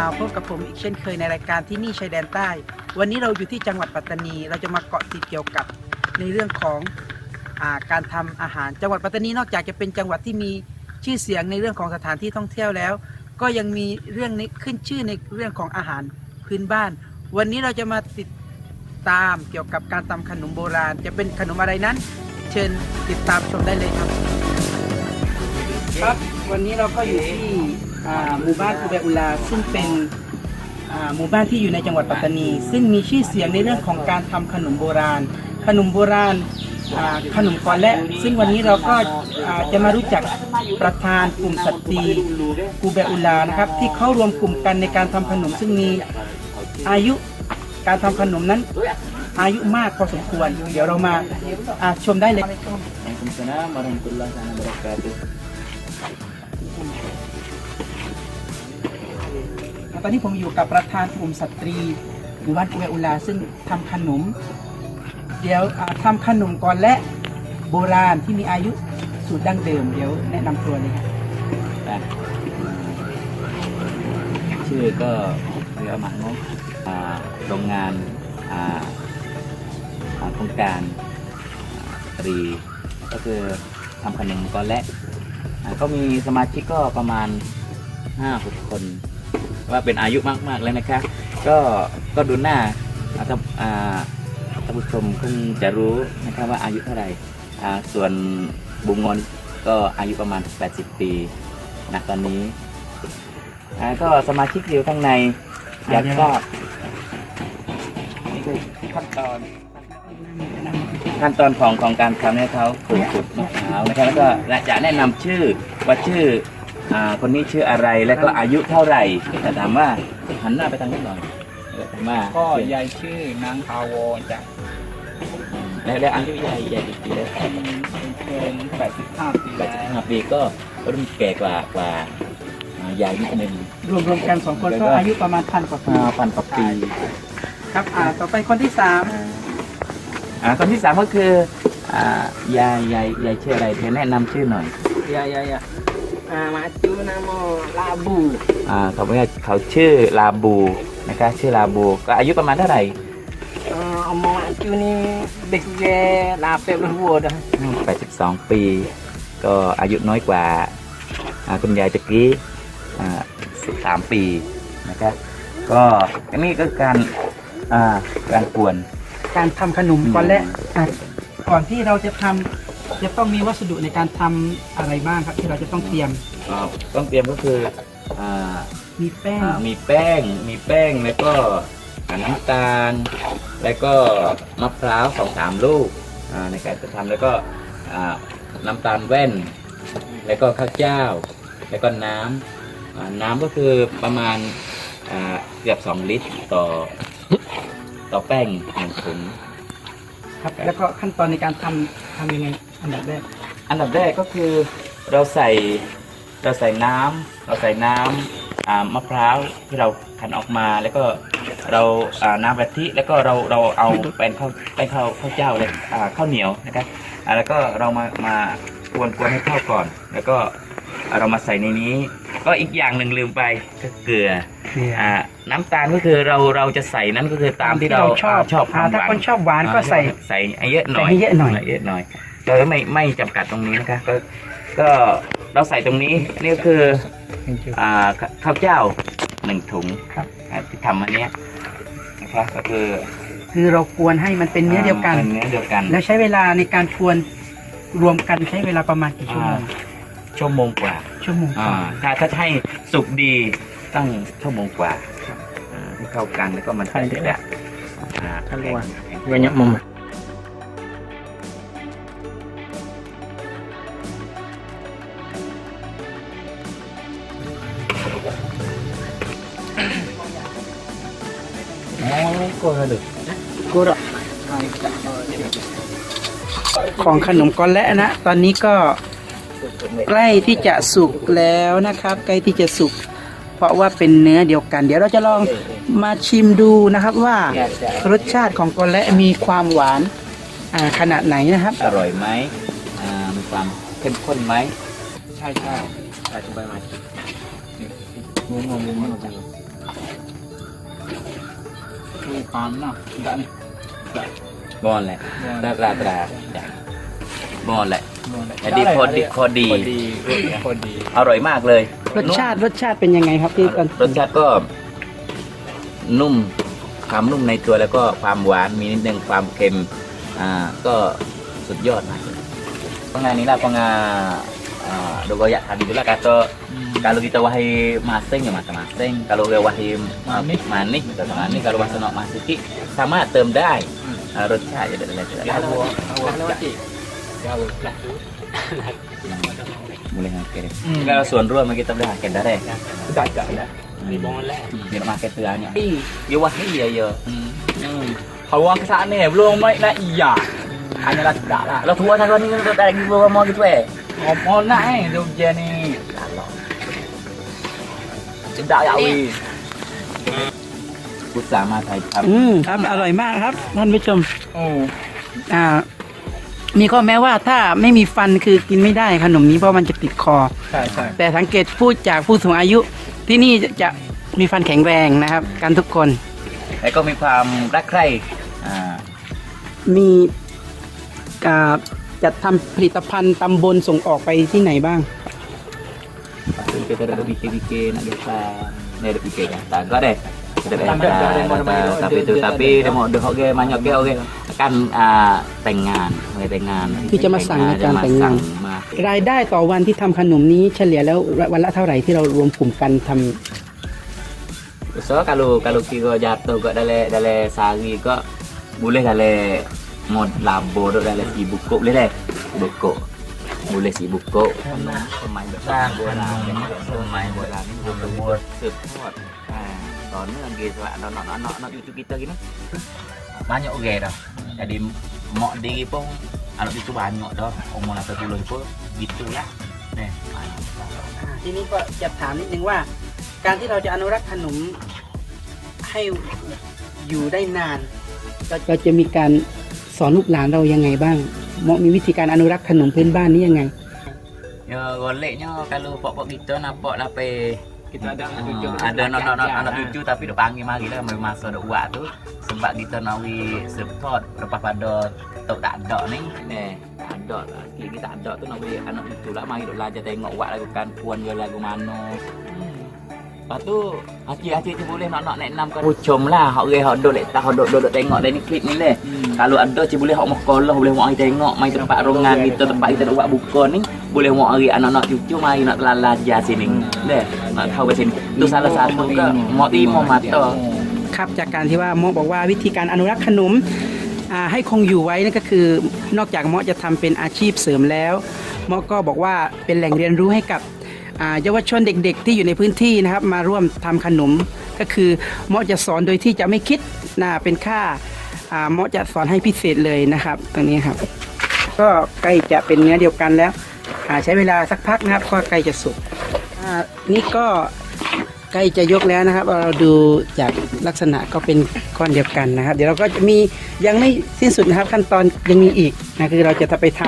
มาพบกับผมอีกเช่นเคยในรายการที่นี่ชายแดนใต้ วันนี้เราอยู่ที่จังหวัดปัตตานี เราจะมาเกาะติดเกี่ยวกับในเรื่องของอาการทำอาหาร จังหวัดปัตตานีนอกจากจะเป็นจังหวัดที่มีชื่อเสียงในเรื่องของสถานที่ท่องเที่ยวแล้ว ก็ยังมีเรื่องนี้ขึ้นชื่อในเรื่องของอาหารพื้นบ้าน วันนี้เราจะมาติดตามเกี่ยวกับการทำขนมโบราณ จะเป็นขนมอะไรนั้น เชิญติดตามชมได้เลยครับ ครับ วันนี้เราก็อยู่ที่ หมู่บ้านอุเบอุลาซึ่งเป็นหมู่บ้านที่อยู่ในจังหวัดปัตตานี ซึ่งมีชื่อเสียงในเรื่องของการทำขนมโบราณ ขนมโบราณขนมกอนและ ซึ่งวันนี้เราก็จะมารู้จักประธานกลุ่มสตรีกูเบอุลานะครับ ที่เข้ารวมกลุ่มกันในการทำขนม ซึ่งมีอายุการทำขนมนั้น อายุมากพอสมควร เดี๋ยวเรามาาชมได้เลย ตอนนี้ผมอยู่กับประธานกลุ่มสตรีหมู่บ้านอุเวอุลา ซึ่งทำขนม เดี๋ยวอ่าทำขนมก่อนและโบราณที่มีอายุสูตรดั้งเดิม เดี๋ยวแนะนำตัวเลยครับชื่อก็เรียกว่าหมักนกอ่าโรงงานอ่าอ่าโครงการตรีก็คือทำขนมก้อนแรกอ่าก็มีสมาชิกก็ประมาณห้าหกคน ว่าเป็นอายุมากๆแล้วนะคะ ก็ก็ดูหน้าอ่าท่านอ่าท่านผู้ชมคงจะรู้นะครับว่าอายุเท่าไหร่อ่าส่วนบุงงอนก็อายุประมาณ 80 ปีนะตอนนี้อ่าก็สมาชิกอยู่ข้างในอยากทราบนี่คือขั้นตอนขั้นตอนของของการทำให้เขาฝึกขุดมะพร้าวนะครับแล้วก็จะแนะนำชื่อว่าชื่อ อ่าคนนี้ชื่ออะไรแล้วก็อายุเท่าไหร่แต่ถามว่าหันหน้าไปทางนี้หน่อยเออถามว่าก็ยายชื่อนางพาวจากแล้วแล้วอายุยายยายกี่ปีแล้วเกิน85ปีแล้วห้าปีก็รุ่นแก่กว่ากว่าอ่ายายนิดนึงรวมรวมๆกันสองคนก็อายุประมาณพันกว่าปีห้าพันกว่าปี ครับอ่าต่อไปคนที่สามอ่าคนที่สามก็คืออ่ายายยายยายชื่ออะไรเธอแนะนำชื่อหน่อย ya ya ya ah macu nama labu อ่าเขาบอกว่าเขาชื่อลาบูนะครับชื่อลาบูก็อายุประมาณเท่าไหร่ ah omong macu ni bes je lapek lu dah 82ปี ก็อายุน้อยกว่าอ่าคุณยายตะกี้อ่า13ปีนะครับก็อันนี้ก็การอ่าการกวน การทำขนมก่อนและอะก่อนที่เราจะทำ จะต้องมีวัสดุในการทำอะไรบ้างครับ ที่เราจะต้องเตรียมอ่าต้องเตรียมก็คืออ่ามีแป้งอ่ามีแป้ง มีแป้งแล้วก็อ่าน้ำตาล แล้วก็มะพร้าวสองสามลูกอ่าในการจะทำแล้วก็อ่าน้ำตาลแว่น แล้วก็ข้าวเจ้า แล้วก็น้ำอ่าน้ำก็คือประมาณอ่าเกือบสองลิตรต่อต่อแป้งหนึ่งถุง ครับ แล้วก็ขั้นตอนในการทำทำยังไง อันดับแรก อันดับแรกก็คือเราใส่เราใส่น้ำเราใส่น้ำอ่ามะพร้าวที่เราคั้นออกมาแล้วก็เราอ่าน้ำกะทิแล้วก็เราเราเอาแป้งข้าวแป้งข้าวข้าวเจ้าเลยอ่าข้าวเหนียวนะครับอ่าแล้วก็เรามามากวนกวนให้เข้าก่อน แล้วก็เรามาใส่ในนี้ ก็อีกอย่างหนึ่งลืมไปก็เกลืออ่าน้ำตาลก็คือเราเราจะใส่นั้นก็คือตามที่เราชอบชอบควาอ่ามหถ้าวานคนชอบหวานก็ใส่ ใส่ให้เยอะหน่อย ใส่ให้เยอะหน่อยเยอะหน่อย โดยไม่ไม่จำกัดตรงนี้นะคะก็ก็เราใส่ตรงนี้นี่ก็คืออ่าขข้าวเจ้าหนึ่งถุงครับอ่าที่ทำอันเนี้ยนะครับก็คือคือเรากวนให้มันเป็นเนื้อเดียวกันป็เนื้อเดียวกัน แล้วใช้เวลาในการกวนรวมกันใช้เวลาประมาณกี่ชั่วโมงชั่วโมงกว่า ชั่วโมงอ่าถ้าถ้าให้สุกดีตั้งชั่วโมงกว่าอ่าให้เข้ากันแล้วก็มันใช่เดี๋ยวจะอ่าถ้ารู้ว่าแข็ง banyak mama อ๋อก็ระดึก kurang ของขนมก้อนและนะ ตอนนี้ก็ใกล้ที่จะสุกแล้วนะครับ ใกล้ที่จะสุก เพราะว่าเป็นเนื้อเดียวกัน เดี๋ยวเราจะลองมาชิมดูนะครับว่ารสชาติของก้อนและมีความหวานอ่าขนาดไหนนะครับ อร่อยไหมอ่ามีความเข้มข้นไหมใช่ใช่ใช่สบายมากงงงงงง Ini panas. Enggak nih. Enggak. บอลแหละตราตราตราจ้ะบอลแหละ Boleh. อันนี้พอดีพอดี Kodi. Kodi. อร่อยมากเลย รสชาติรสชาติเป็นยังไงครับที่ตอนรสชาติก็ นุ่มความนุ่มในตัวแล้วก็ความหวานมีนิดนึงความเค็ม อ่า ก็สุดยอดมากเลย pengen inilah pengen uh, dogoyak tadi itulah kata kalau kita wahai masing ya masa masing kalau dia wahai uh, Manis. manis kita manis kalau bahasa nak masuki sama เติมได้อ่ารสชาติจะได้เลย Jawa. Jawa. Jawa. Lah. boleh makan Hmm. kalau ส่วนร่วมมัน kita boleh makan dah deh Enggak, enggak, enggak. Ini boleh. dia nak makan tu banyak dia wahai dia ya Hmm. Kalau ke sana belum naik nak iya. Hanyalah tidak lah. เราทัวร์ทางวั นนี้เราได้กี่บัวมอ gitu eh Ngomong nak eh Jogja ni. Cedak ya wi. พุทธามาไทยครับอืมครับอร่อยมากครับท่านผู้ชม Oh. อ่า มีข้อแม้ว่าถ้าไม่มีฟันคือกินไม่ได้ขนมนี้เพราะมันจะติดคอ ใช่ใช่แต่สังเกตพูดจากผู้สูงอายุ ที่นี่จะจะมีฟันแข็งแรงนะครับ กันทุกคน แล้วก็มีความรักใคร่อ่ามีอ่า จัดทำผลิตภัณฑ์ตำบลส่งออกไปที่ไหนบ้าง kita ada bikin-bikin nak depan ni ada bikin tak ada deh kita ada Tak ada, tak ada, mana-mana. tapi tu Dia- dia tapi ada. dia mau dah okey banyak okey okey akan ah แต่งงานไม่แต่งงานที่จะมาสั่งในการแต่งงานมารายได้ต่อวันที่ทำขนมนี้เฉลี่ยแล้ววันละเท่าไหร่ที่เรารวมกลุ่มกันทำ so kalau kalau kira jatuh kat dalam dalam sehari ke boleh dalam mod labo tu dalam si buku boleh deh buku boleh si buku pemain besar bola pemain bola ni bola bola support ah ต่อเนื่อง gitu anak-anak anak-anak cucu kita gini banyak orang dah jadi mak diri pun anak cucu banyak dah umur 80 pun gitu lah nih อ่าทีนี้ก็จะถามนิดนึงว่า การที่เราจะอนุรักษ์ขนมให้อยู่ได้นาน เราเราจะมีการ สอนลูกหลานเรายังไงบ้างเหมาะมีวิธีการอนุรักษ์ขนมพื้นบ้านนี้ยังไง Ya goleknya kalau pok-pok kita nampak lah pe Kita ada anak cucu. Ah, ada anak anak anak cucu tapi dah panggil mari lah mari masa dah buat tu sebab kita nak wi support lepas pada tok tak ada ni ni tak ada lah sikit kita tak ada tu nak wi anak cucu lah mari duk belajar tengok buat lagu kan puan dia lagu mana Lepas tu Acik-acik tu boleh nak nak naik enam kan Pucum lah Hak orang hak duduk letak Hak duduk duduk tengok dari ni klip ni leh Kalau ada cik boleh hak mau sekolah Boleh mau hari tengok Mai tempat rongan kita Tempat kita nak buat buka ni Boleh mau hari anak-anak cucu Mari nak belajar sini Leh Nak tahu ke sini Tu salah satu ke Mau timo mata ครับจากการที่ว่าเมอบอกว่าวิธีการอนุรักษ์ขนมอ่าให้คงอยู่ไว้นั่นก็คือนอกจากเมอจะทำเป็นอาชีพเสริมแล้วเมอก็บอกว่าเป็นแหล่งเรียนรู้ให้กับอ่า เยาวชนเด็กๆ ที่อยู่ในพื้นที่นะครับมาร่วมทำขนม ก็คือมอจะสอนโดยที่จะไม่คิดนะเป็นค่าอาเมอจะสอนให้พิเศษเลยนะครับ ตรงนี้ครับ ก็ใกล้จะเป็นเนื้อเดียวกันแล้วอ่าใช้เวลาสักพักนะครับก็ใกล้จะสุกนี่ก็ ใกล้จะยกแล้วนะครับ เราดูจากลักษณะก็เป็นก้อนเดียวกันนะครับ เดี๋ยวเราก็จะมียังไม่สิ้นสุดนะครับ ขั้นตอนยังมีอีกนะคือเราจะไปท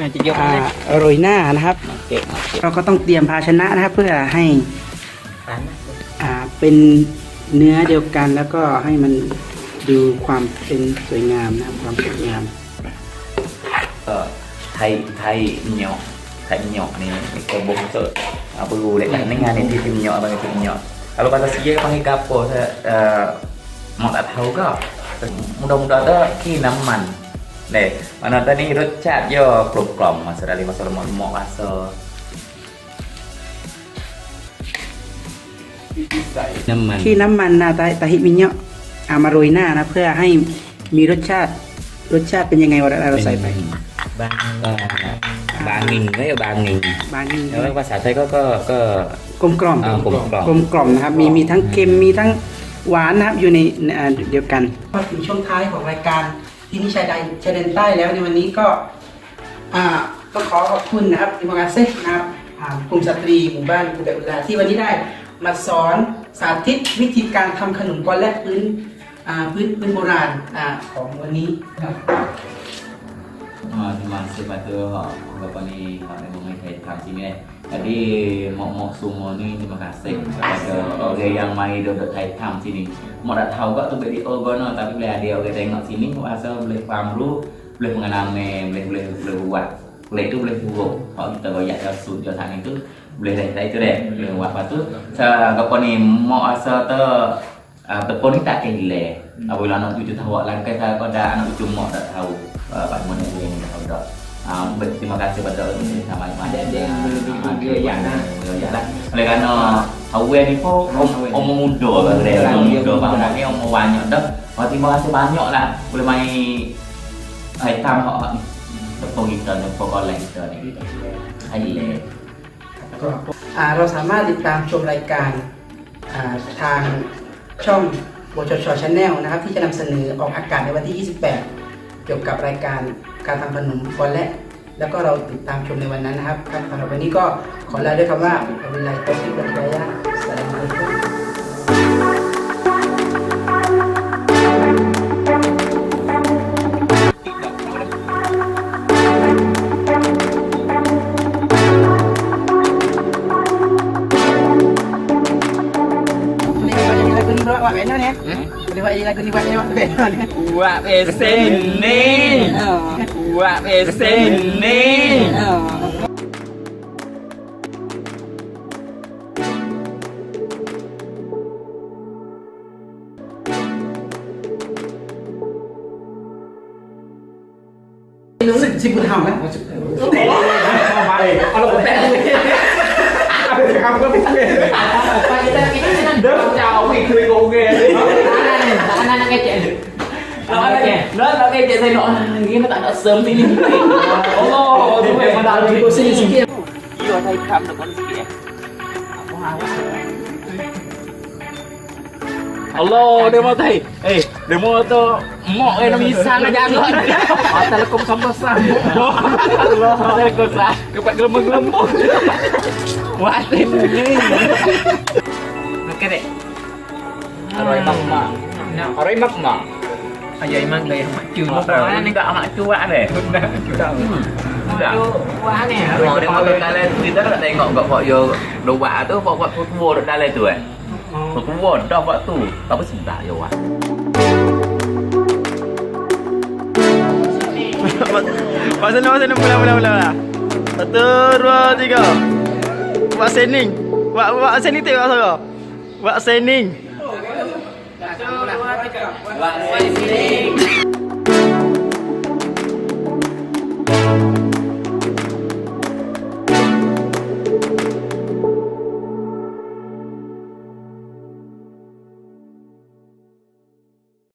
Nah, ำ jadi อ่าโรยหน้านะครับ Okey okey เราก็ต้องเตรียมภาชนะนะครับ เพื่อให้อ่าเป็นเนื้อเดียวกันแล้วก็ให้มันดูความเป็นสวยงามนะครับความสวยงาม Ờ, Thay thay nhọ Thay nhọ ni Ni kau bongso Apa dulu Dekat dengan ni Tipi nyok Abang tipi nyok Kalau bahasa Sia panggil kapo Saya uh, Mak tak tahu ke Mudah-mudahan tu Ki naman Nè Mana tadi รสชาติย่อกลมกล่อมมาสระลีมาสระหมอนหมอกอาโซน้ำมันที่น้ำมันนาตาตาฮิมิเนาะเอามาโรยหน้านะ เพื่อให้มีรสชาติรสชาติเป็นยังไงเวลาเราใส่ไปบาง บางงิงไม่ใช่บางงิงบางนี่แล้วภาษาไทยก็ก็ก็ กลมกล่อมอ่ากลมกล่อม กลมกล่อมนะครับ มีมีทั้งเค็มมีทั้งหวานนะครับอยู่ในในอ่าเดียวกันพอถึงช่วงท้ายของรายการที่นี่ชายแดนชายแดนใต้แล้วในวันนี้ก็อ่าต้องขอขอบคุณนะครับอิมากาเซ่นะครับอ่ากลุ่มสตรีหมู่บ้านกุเดอุลาที่วันนี้ได้มาสอนสาธิตวิธีการทำขนมกวนและพื้นอ่าพื้นพื้นโบราณอ่าของวันนี้ครับ มามา masih patu Bapak ni Hak yang mengenai tam sini eh. Jadi Mok-mok semua ni terima kasih kepada orang yang mai duduk Thai tam sini. Mok tak tahu kok tu video gono tapi bila dia orang tengok sini asal boleh faham dulu, boleh mengenami, boleh boleh boleh buat. Boleh tu boleh buruk. Kalau kita goyak ke sud ke tangan itu boleh dah tak itu deh. Boleh buat apa tu. Saya kau ni mok asal tu uh, tepon ni tak kele. Apabila anak cucu tahu langkai saya kau dah anak cucu mok tak tahu. Uh, Pak Mun ni tahu dah. Ah, terima kasih pada sama ada dia dia yang ya lah. Oleh kerana awal ni pun om om muda kan dia om muda banyak ni om banyak dah. Oh, terima kasih banyak lah boleh main item hak ni. Tepung kita ni pokok lain kita ni. Hai le. อ่าเราสามารถติดตามชมรายการอ่าทางช่องบชชชาแนลนะครับที่จะนำเสนอออกอากาศในวันที่ 28เกี่ยวกับรายการการทำขนมกอนและ แล้วก็เราติดตามชมในวันนั้นนะครับครับสำหรับวันนี้ก็ขอลาด้วยคำว่าเวลาตัวที่บรรยายสลามอะลัยกุม Ini lagu ni buat benda ni. Boleh buat lagu ni buat ni buat benda ni. Buat pesen ni. Buat pesen ni. Ini รู้สึกสิบุญธรรมนะ Kalau petek ni. Ada cakap kau petek. Apa kita dây kia dây nọ hình như bạn đã sớm đi lính mình đúng rồi mà đào thì cô xin xin kia you are like come the one kia Allah, dia mau tay. Eh, dia mau tu mok eh nama isang aja kan. Telekom sama sang. Allah, telekom sang. Kepat gelembung-gelembung. Wah, ini. Nak kene. Aroy rồi Aroy makma. Ayah imang gaya mak cu Nó bảo ni tak amat cuak deh Tak Wah ni. Mau dia mau dalam Kita tak tengok kat Pak Yo Dua tu Pak Pak Kutua dekat dalam tu eh Pak Kutua dah Pak tu Tapi sebentar Yo ah Buat sana, buat sana, mula, mula, mula, mula. Satu, dua, tiga. Buat sening. Buat, buat sening tengok Sarah. Buat sening. Buat sini